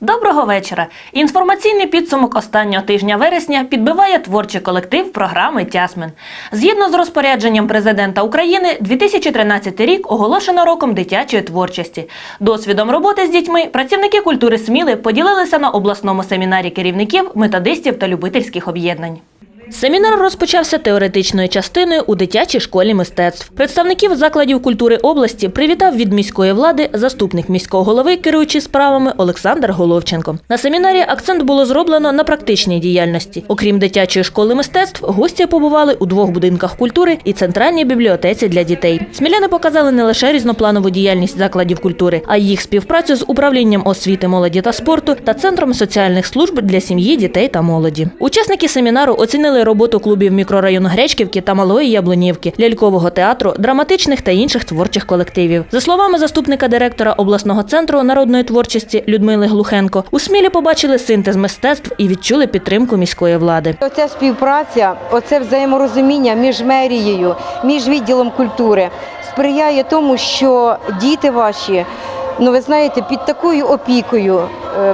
Доброго вечора. Інформаційний підсумок останнього тижня вересня підбиває творчий колектив програми Тясмен. Згідно з розпорядженням президента України, 2013 рік оголошено роком дитячої творчості. Досвідом роботи з дітьми працівники культури Сміли поділилися на обласному семінарі керівників, методистів та любительських об'єднань. Семінар розпочався теоретичною частиною у дитячій школі мистецтв. Представників закладів культури області привітав від міської влади заступник міського голови, керуючий справами Олександр Головченко. На семінарі акцент було зроблено на практичній діяльності. Окрім дитячої школи мистецтв, гості побували у двох будинках культури і центральній бібліотеці для дітей. Сміляни показали не лише різнопланову діяльність закладів культури, а й їх співпрацю з управлінням освіти, молоді та спорту та центром соціальних служб для сім'ї, дітей та молоді. Учасники семінару оцінили роботу клубів мікрорайону Гречківки та Малої Яблунівки, лялькового театру, драматичних та інших творчих колективів. За словами заступника директора обласного центру народної творчості Людмили Глухенко, у Смілі побачили синтез мистецтв і відчули підтримку міської влади. Оця співпраця, оце взаєморозуміння між мерією, між відділом культури сприяє тому, що діти ваші, ну ви знаєте, під такою опікою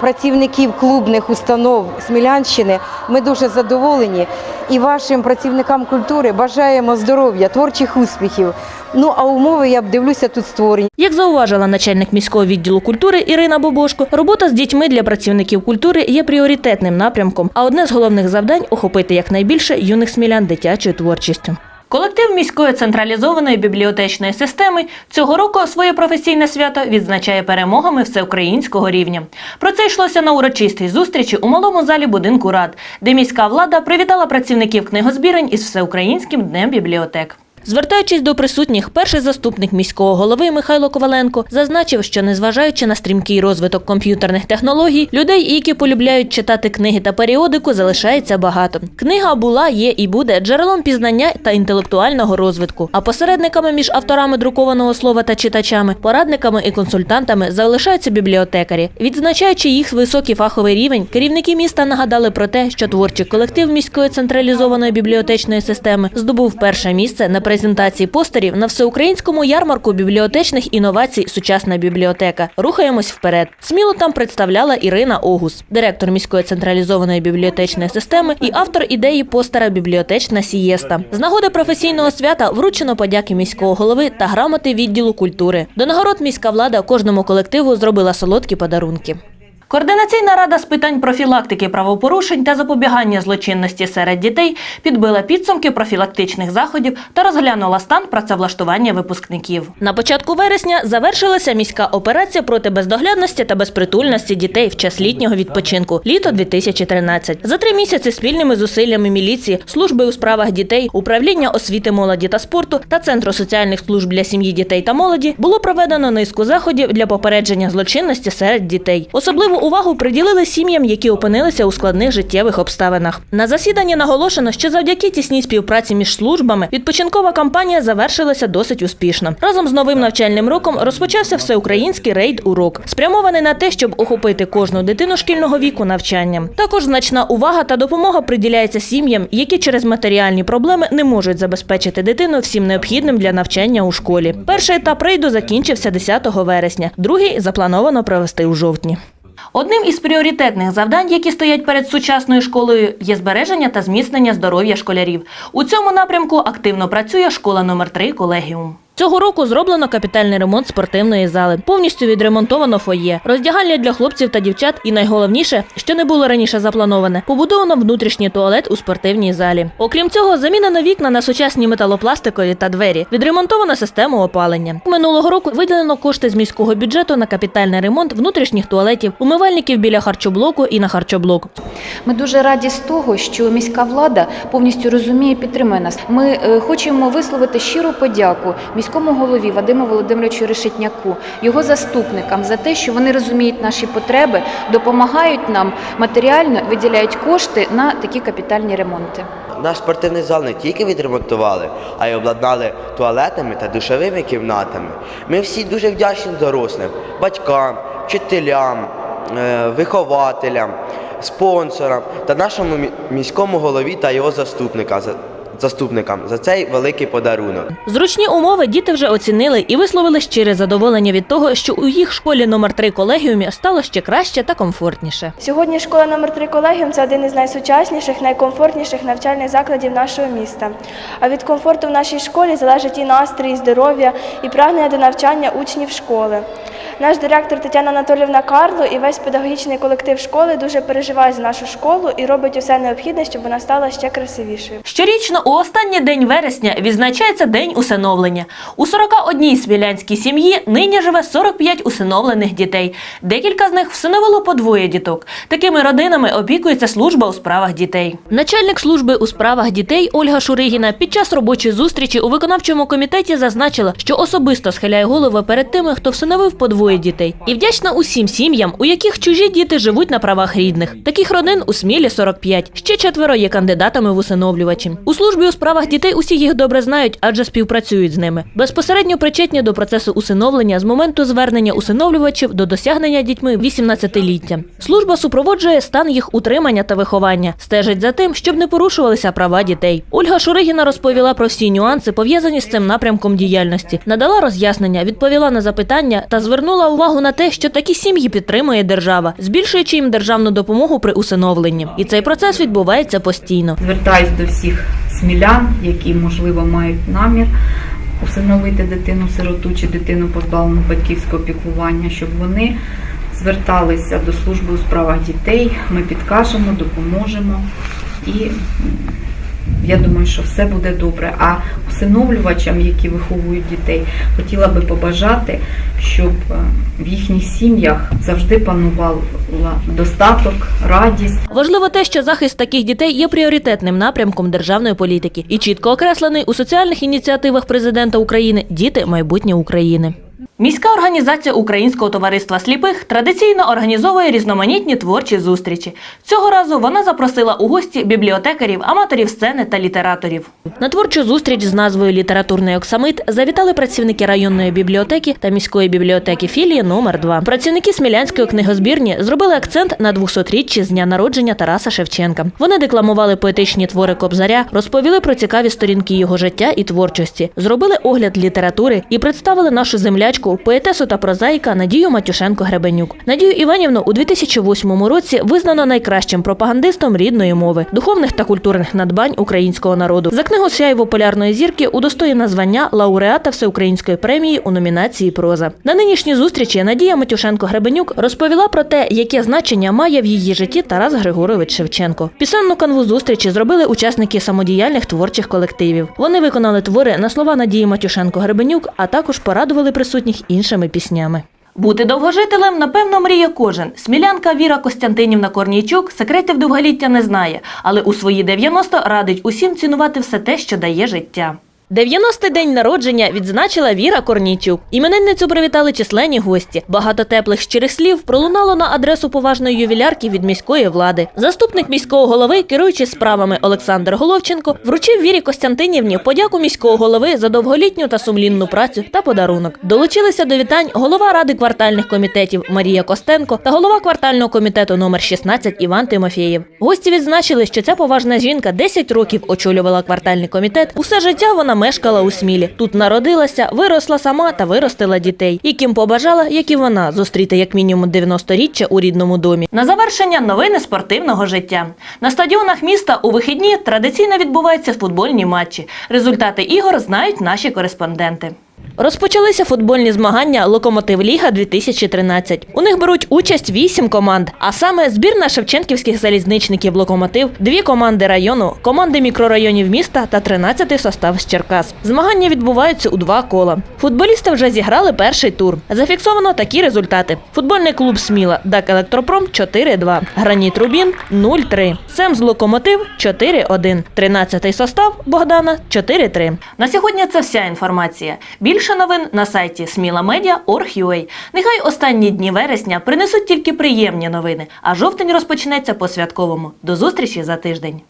працівників клубних установ Смілянщини ми дуже задоволені. І вашим працівникам культури бажаємо здоров'я, творчих успіхів. Ну а умови я б дивлюся тут створені. Як зауважила начальник міського відділу культури Ірина Бобошко, робота з дітьми для працівників культури є пріоритетним напрямком, а одне з головних завдань охопити якнайбільше юних смілян дитячою творчістю. Колектив міської централізованої бібліотечної системи цього року своє професійне свято відзначає перемогами всеукраїнського рівня. Про це йшлося на урочистій зустрічі у малому залі будинку рад, де міська влада привітала працівників книгозбірень із всеукраїнським днем бібліотек. Звертаючись до присутніх, перший заступник міського голови Михайло Коваленко зазначив, що незважаючи на стрімкий розвиток комп'ютерних технологій, людей, які полюбляють читати книги та періодику, залишається багато. Книга була, є і буде джерелом пізнання та інтелектуального розвитку. А посередниками між авторами друкованого слова та читачами, порадниками і консультантами залишаються бібліотекарі. Відзначаючи їх високий фаховий рівень, керівники міста нагадали про те, що творчий колектив міської централізованої бібліотечної системи здобув перше місце на презентації постерів на всеукраїнському ярмарку бібліотечних інновацій Сучасна бібліотека. Рухаємось вперед. Сміло там представляла Ірина Огус, директор міської централізованої бібліотечної системи і автор ідеї постера Бібліотечна сієста. З нагоди професійного свята вручено подяки міського голови та грамоти відділу культури. До нагород міська влада кожному колективу зробила солодкі подарунки. Координаційна рада з питань профілактики правопорушень та запобігання злочинності серед дітей підбила підсумки профілактичних заходів та розглянула стан працевлаштування випускників. На початку вересня завершилася міська операція проти бездоглядності та безпритульності дітей в час літнього відпочинку літо 2013. За три місяці спільними зусиллями міліції, служби у справах дітей, управління освіти молоді та спорту та центру соціальних служб для сім'ї дітей та молоді було проведено низку заходів для попередження злочинності серед дітей. Увагу приділили сім'ям, які опинилися у складних життєвих обставинах. На засіданні наголошено, що завдяки тісній співпраці між службами відпочинкова кампанія завершилася досить успішно. Разом з новим навчальним роком розпочався всеукраїнський рейд урок, спрямований на те, щоб охопити кожну дитину шкільного віку навчанням. Також значна увага та допомога приділяється сім'ям, які через матеріальні проблеми не можуть забезпечити дитину всім необхідним для навчання у школі. Перший етап рейду закінчився 10 вересня, другий заплановано провести у жовтні. Одним із пріоритетних завдань, які стоять перед сучасною школою, є збереження та зміцнення здоров'я школярів. У цьому напрямку активно працює школа номер 3 колегіум. Цього року зроблено капітальний ремонт спортивної зали. Повністю відремонтовано фоє, роздягальня для хлопців та дівчат. І найголовніше, що не було раніше заплановане, побудовано внутрішній туалет у спортивній залі. Окрім цього, замінено вікна на сучасні металопластикові та двері. Відремонтовано систему опалення. Минулого року виділено кошти з міського бюджету на капітальний ремонт внутрішніх туалетів, умивальників біля харчоблоку і на харчоблок. Ми дуже раді з того, що міська влада повністю розуміє підтримує нас. Ми е, хочемо висловити щиру подяку міському голові Вадиму Володимировичу Решетняку, його заступникам за те, що вони розуміють наші потреби, допомагають нам матеріально, виділяють кошти на такі капітальні ремонти. Наш спортивний зал не тільки відремонтували, а й обладнали туалетами та душовими кімнатами. Ми всі дуже вдячні дорослим, батькам, вчителям, е, вихователям, спонсорам та нашому міському голові та його заступника за заступникам за цей великий подарунок. Зручні умови діти вже оцінили і висловили щире задоволення від того, що у їх школі номер 3 колегіумі стало ще краще та комфортніше. Сьогодні школа номер 3 колегіум це один із найсучасніших, найкомфортніших навчальних закладів нашого міста. А від комфорту в нашій школі залежить і настрій, і здоров'я, і прагнення до навчання учнів школи. Наш директор Тетяна Анатолівна Карло і весь педагогічний колектив школи дуже переживає за нашу школу і робить усе необхідне, щоб вона стала ще красивішою. Щорічно у останній день вересня відзначається День усиновлення. У 41 смілянській сім'ї нині живе 45 усиновлених дітей. Декілька з них всиновило по двоє діток. Такими родинами опікується служба у справах дітей. Начальник служби у справах дітей Ольга Шуригіна під час робочої зустрічі у виконавчому комітеті зазначила, що особисто схиляє голову перед тими, хто всиновив по двоє дітей, і вдячна усім сім'ям, у яких чужі діти живуть на правах рідних. Таких родин у Смілі 45. Ще четверо є кандидатами в усиновлювачі. У службі у справах дітей усі їх добре знають, адже співпрацюють з ними. Безпосередньо причетні до процесу усиновлення з моменту звернення усиновлювачів до досягнення дітьми 18-ліття. Служба супроводжує стан їх утримання та виховання, стежить за тим, щоб не порушувалися права дітей. Ольга Шуригіна розповіла про всі нюанси, пов'язані з цим напрямком діяльності, надала роз'яснення, відповіла на запитання та звернула увагу на те, що такі сім'ї підтримує держава, збільшуючи їм державну допомогу при усиновленні. І цей процес відбувається постійно. Звертаюсь до всіх смілян, які, можливо, мають намір усиновити дитину сироту чи дитину позбавлену батьківського піклування, щоб вони зверталися до служби у справах дітей. Ми підкажемо, допоможемо і я думаю, що все буде добре. А усиновлювачам, які виховують дітей, хотіла би побажати, щоб е, в їхніх сім'ях завжди панувала достаток, радість. Важливо те, що захист таких дітей є пріоритетним напрямком державної політики і чітко окреслений у соціальних ініціативах президента України Діти майбутнє України. Міська організація Українського товариства сліпих традиційно організовує різноманітні творчі зустрічі. Цього разу вона запросила у гості бібліотекарів, аматорів сцени та літераторів. На творчу зустріч з назвою Літературний оксамит завітали працівники районної бібліотеки та міської бібліотеки філії номер 2 Працівники Смілянської книгозбірні зробили акцент на 200-річчі з дня народження Тараса Шевченка. Вони декламували поетичні твори Кобзаря, розповіли про цікаві сторінки його життя і творчості, зробили огляд літератури і представили нашу землячку, поетесу та прозаїка Надію Матюшенко Гребенюк. Надію Іванівну у 2008 році визнано найкращим пропагандистом рідної мови, духовних та культурних надбань українського народу. За книгу Сяйво полярної зірки удостоєна звання лауреата Всеукраїнської премії у номінації Проза. На нинішній зустрічі Надія Матюшенко Гребенюк розповіла про те, яке значення має в її житті Тарас Григорович Шевченко. Пісенну канву зустрічі зробили учасники самодіяльних творчих колективів. Вони виконали твори на слова Надії Матюшенко Гребенюк, а також порадували присутніх іншими піснями. Бути довгожителем, напевно, мріє кожен. Смілянка Віра Костянтинівна Корнійчук секретів довголіття не знає, але у свої 90 радить усім цінувати все те, що дає життя. 90-й день народження відзначила Віра Корнійчук. Іменинницю привітали численні гості. Багато теплих щирих слів пролунало на адресу поважної ювілярки від міської влади. Заступник міського голови, керуючи справами Олександр Головченко, вручив Вірі Костянтинівні подяку міського голови за довголітню та сумлінну працю та подарунок. Долучилися до вітань голова ради квартальних комітетів Марія Костенко та голова квартального комітету номер 16 Іван Тимофєєв. Гості відзначили, що ця поважна жінка 10 років очолювала квартальний комітет. Усе життя вона мешкала у Смілі. Тут народилася, виросла сама та виростила дітей, яким побажала, як і вона, зустріти як мінімум 90-річчя у рідному домі. На завершення новини спортивного життя. На стадіонах міста у вихідні традиційно відбуваються футбольні матчі. Результати ігор знають наші кореспонденти. Розпочалися футбольні змагання Локомотив Ліга 2013. У них беруть участь вісім команд, а саме збірна шевченківських залізничників Локомотив, дві команди району, команди мікрорайонів міста та 13-й состав з Черкас. Змагання відбуваються у два кола. Футболісти вже зіграли перший тур. Зафіксовано такі результати: футбольний клуб Сміла Дак Електропром 4-2, Граніт Рубін 0-3, Семз Локомотив 4-1, 13-й состав Богдана 4-3. На сьогодні це вся інформація. Більше новин на сайті smilamedia.org.ua. Нехай останні дні вересня принесуть тільки приємні новини, а жовтень розпочнеться по святковому. До зустрічі за тиждень.